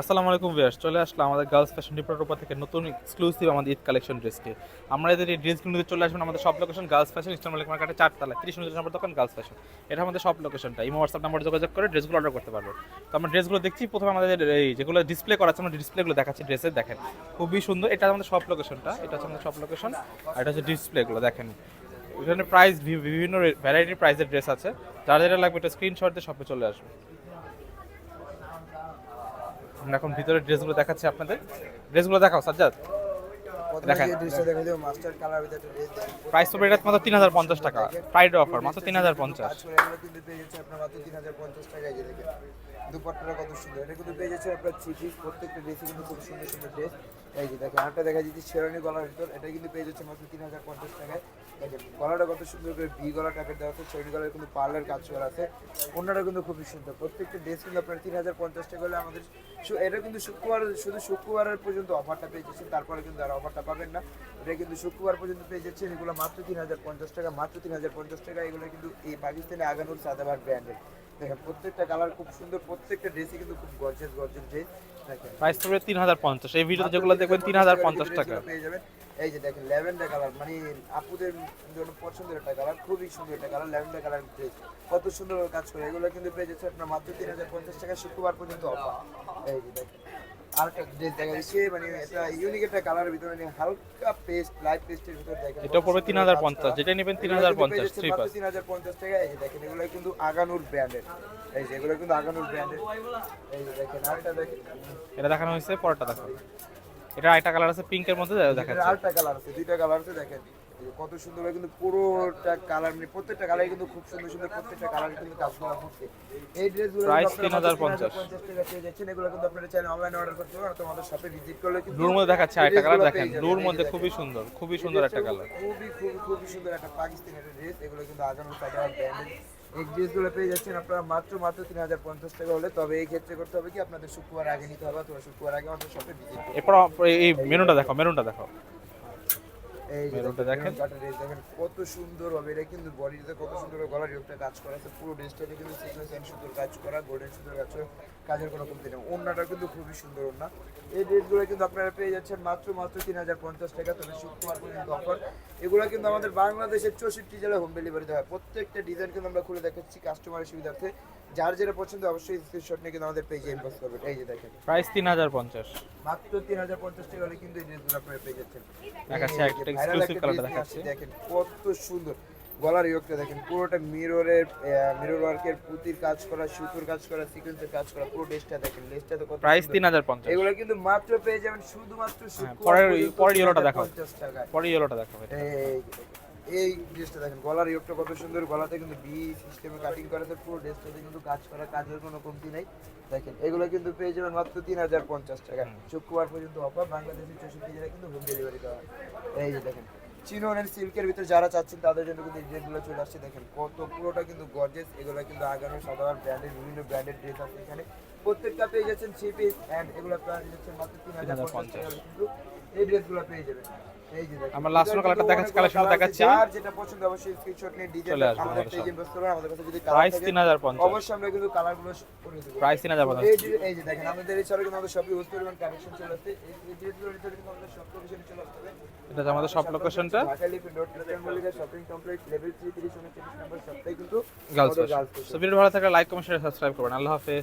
আসসালামু আলাইকুম ভিউয়ার্স, চলে আসলাম আমাদের গার্লস ফ্যাশন ডিপার্টমেন্ট থেকে নতুন এক্সক্লুসিভ আমাদের ঈদ কালেকশন ড্রেসটি আমরা এদের এই ড্রেসগুলো নিতে চলে আসবেন আমাদের সব লোকেশন গার্লস ফ্যাশন ইস্টার্ন মালিক মার্কেটে চারতলা তিরিশ উনত্রিশ নম্বর দোকান গার্লস ফ্যাশন এটা আমাদের সব লোকেশনটা ইমো হোয়াটসঅ্যাপ নাম্বার যোগাযোগ করে ড্রেসগুলো অর্ডার করতে পারবেন তো আমরা ড্রেসগুলো দেখছি, প্রথমে আমাদের এই যেগুলো ডিসপ্লে করা আছে, আমরা ডিসপ্লেগুলো দেখাচ্ছি ড্রেসের দেখেন। খুবই সুন্দর, এটা আমাদের সব লোকেশনটা এটা হচ্ছে আমাদের সব লোকেশন আর এটা হচ্ছে ডিসপ্লেগুলো দেখেন। এখানে প্রাইস বিভিন্ন ভ্যারাইটির প্রাইসের ড্রেস আছে। যার যেটা লাগবে এটা স্ক্রিনশট দিয়ে শপে চলে আসবে। আমরা এখন ভিতরে ড্রেসগুলো দেখাচ্ছি আপনাদের। ড্রেসগুলো দেখাও সাজ্জাদ। দেখান। প্রাইস তো এটা মাত্র তিন হাজার পঞ্চাশ টাকা। ফ্রাইডে অফার মাত্র তিন হাজার পঞ্চাশ। দুপাট্টাটা কত সুন্দর। এটা কিন্তু পেয়ে যাচ্ছে আপনার থ্রি পিস প্রত্যেকটা ড্রেসে কিন্তু খুব সুন্দর সুন্দর ড্রেস এই যে দেখেন আরেকটা দেখা যাচ্ছে শেরানি গলার ভিতর। এটা কিন্তু পেয়ে যাচ্ছে মাত্র তিন হাজার পঞ্চাশ টাকায়। দেখেন গলাটা কত সুন্দর করে ভি গলা টাইপের দেওয়া আছে শেরানি গলার কিন্তু পার্লার কাজ করা আছে। অন্যটা কিন্তু খুবই সুন্দর প্রত্যেকটা ড্রেস কিন্তু আপনার তিন হাজার পঞ্চাশ টাকা হলে আমাদের এটা কিন্তু শুক্রবার, শুধু শুক্রবারের পর্যন্ত অফারটা পেয়ে যাচ্ছেন, তারপরে কিন্তু আর অফারটা পাবেন না। এটা কিন্তু শুক্রবার পর্যন্ত পেয়ে যাচ্ছেন, এগুলো মাত্র তিন হাজার পঞ্চাশ টাকা, মাত্র তিন হাজার পঞ্চাশ টাকা, এগুলো কিন্তু এই পাকিস্তানি আগানোর সাদাবার ব্র্যান্ডের দেখেন প্রত্যেকটা কালার খুব সুন্দর প্রত্যেকটা ড্রেসই কিন্তু খুব গর্জিয়াস গর্জিয়াস ড্রেস প্রাইস পড়বে তিন হাজার পঞ্চাশ। এই ভিডিওতে যেগুলো দেখবেন তিন হাজার পঞ্চাশ টাকা। পেয়ে যাবেন এই যে দেখেন ল্যাভেন্ডার কালার মানে আপুদের জন্য পছন্দের একটা কালার খুবই সুন্দর একটা কালার ল্যাভেন্ডার কালার ড্রেস কত সুন্দর কাজ করে এগুলো কিন্তু পেয়ে যাচ্ছে আপনার মাত্র তিন হাজার পঞ্চাশ টাকা শুক্রবার পর্যন্ত অফার এই যে দেখেন। আরেকটা ড্রেস দেখা যাচ্ছে মানে এটা ইউনিক একটা কালারের ভিতরে মানে হালকা পেস্ট লাইট পেস্টের ভিতরে দেখেন এটা পড়বে তিন হাজার পঞ্চাশ যেটা নেবেন টাকা। এই দেখেন এগুলো কিন্তু আগানুর ব্র্যান্ডের এই যে এগুলো কিন্তু আগানুর ব্র্যান্ডের এই যে দেখেন আরেকটা দেখেন। এটা দেখানো হয়েছে পরেরটা দেখো এটা একটা কালার আছে পিঙ্কের মধ্যে এটার দেখাচ্ছে। আরেকটা কালার আছে দুইটা কালার আছে দেখেন। কত সুন্দর কিন্তু পুরোটা কালার মানে প্রত্যেকটা কালার কিন্তু খুব সুন্দর সুন্দর প্রত্যেকটা কালার কিন্তু কাজ করা হচ্ছে। এই ড্রেসগুলো Price 3050 টাকা পেয়ে যাচ্ছেন এগুলো কিন্তু আপনারা চাইলে অনলাইনে অর্ডার করতে পারেন অথবা আমাদের শপে ভিজিট করলে কিন্তু ব্লুর মধ্যে দেখাচ্ছে আরেকটা কালার দেখেন। ব্লুর মধ্যে খুবই সুন্দর খুবই সুন্দর একটা কালার খুবই খুবই খুবই সুন্দর একটা পাকিস্তানি একটা ড্রেস এগুলো কিন্তু আগানোর সাধারণ ব্র্যান্ডের এই ড্রেসগুলো পেয়ে যাচ্ছেন আপনারা মাত্র মাত্র তিন হাজার পঞ্চাশ টাকা হলে। তবে এই ক্ষেত্রে করতে হবে কি আপনাদের শুক্রবার আগে নিতে হবে অথবা শুক্রবার আগে আমাদের শপে ভিজিট এরপর এই মেনুটা দেখো মেরুনটা দেখো। এই মেরুনটা দেখেন। দেখেন। কত সুন্দর হবে। এটা কিন্তু বডিতে কত সুন্দর গলার কাজ করা আছে। পুরো ড্রেসটাতে কিন্তু সিকোয়েন্স এন্ড সুন্দর কাজ করা গোল্ডেন সুন্দর কাজ করা কাজের কোনো কমতি নেই। ওড়নাটা কিন্তু খুবই সুন্দর ওড়না। এই ড্রেসগুলো কিন্তু আপনারা পেয়ে যাচ্ছেন মাত্র মাত্র তিন হাজার পঞ্চাশ টাকা। তবে শুক্রবার পর্যন্ত অফার এগুলো কিন্তু আমাদের বাংলাদেশের চৌষট্টি জেলায় হোম ডেলিভারি দেওয়া হয়। প্রত্যেকটা ডিজাইন কিন্তু আমরা খুলে দেখাচ্ছি কাস্টমারের সুবিধার্থে। যার যেটা পছন্দ অবশ্যই স্ক্রিনশট নিয়ে কিন্তু আমাদের পেজে ইনবক্স করবেন এই যে দেখেন প্রাইস তিন হাজার পঞ্চাশ মাত্র তিন হাজার পঞ্চাশ টাকা হলে কিন্তু এই ড্রেসগুলো আপনারা পেয়ে যাচ্ছেন দেখাচ্ছি, একটা colour dress দেখাচ্ছি। দেখেন কত সুন্দর গলার ইয়োগটা দেখেন পুরোটা মিররের মিরর ওয়ার্কের পুতির কাজ করা সুতোর কাজ করা সিকোয়েন্সের কাজ করা পুরো ড্রেসটা দেখেন ড্রেসটা তো কত প্রাইস সুন্দর। তিন হাজার পঞ্চাশ এগুলো কিন্তু মাত্র পেয়ে যাবেন শুধুমাত্র শুক্রবার পরের- পরের ইয়েলোটা দেখাও। 3050 টাকায় পরে ইয়েলোটা দেখো এটা। এই এই ড্রেসটা দেখেন গলার ইয়োগটা কত সুন্দর। গলাতে কিন্তু বি সিস্টেমে কাটিং করা আছে পুরো ড্রেসটাতে কিন্তু কাজ করা কাজের কোনো কমতি নেই। দেখেন এগুলো কিন্তু পেয়ে যাবেন মাত্র তিন হাজার পঞ্চাশ টাকা। শুক্রবার পর্যন্ত অফার। বাংলাদেশের চৌষট্টি জেলায় কিন্তু হোম ডেলিভারি দেওয়া হয়। এই যে দেখেন চিনন এন্ড সিল্কের ভিতরে যারা চাচ্ছেন তাদের জন্য কিন্তু এই ড্রেসগুলো চলে আসছে। দেখেন কত পুরোটা কিন্তু গর্জেস এগুলো কিন্তু আগামী সাধারণ ব্র্যান্ডের বিভিন্ন ব্র্যান্ডের ড্রেস আছে এখানে। প্রত্যেকটা পেয়ে যাচ্ছেন থ্রি পিস অ্যান্ড এগুলো পেয়ে যাচ্ছেন মাত্র তিন হাজার পঞ্চাশ টাকা কিন্তু এই ড্রেসগুলো পেয়ে যাবেন। এই যে আমরা last কালারটা কিন্তু দেখাচ্ছি, অনেকগুলো collection colour আছে, দেখাচ্ছি। যার যেটা পছন্দ অবশ্যই স্ক্রিনশট নিয়ে ডিজাইন আমাদের আমাদের পেজে ইনভেস্ট করবেন আমাদের কাছে যদি কালার প্রাইস থাকে তিন হাজার পঞ্চাশ। অবশ্যই আমরা কিন্তু কালারগুলো করে দেবো। প্রাইস তিন হাজার পঞ্চাশ। এই যে এই যে দেখেন আমাদের এই ছাড়া কিন্তু আমাদের শপে ইউজ পরিমাণ কালেকশন চলে আসছে। এই এই ভিতরে কিন্তু আমাদের সব লোকেশনে চলে আসতে এটা আমাদের সব লোকেশনটা শপিং কমপ্লেক্স লেভেল 3 30 নম্বর কিন্তু গার্লস। সো ভিডিও ভালো থাকলে লাইক কমেন্ট শেয়ার সাবস্ক্রাইব করবেন। আল্লাহ হাফেজ।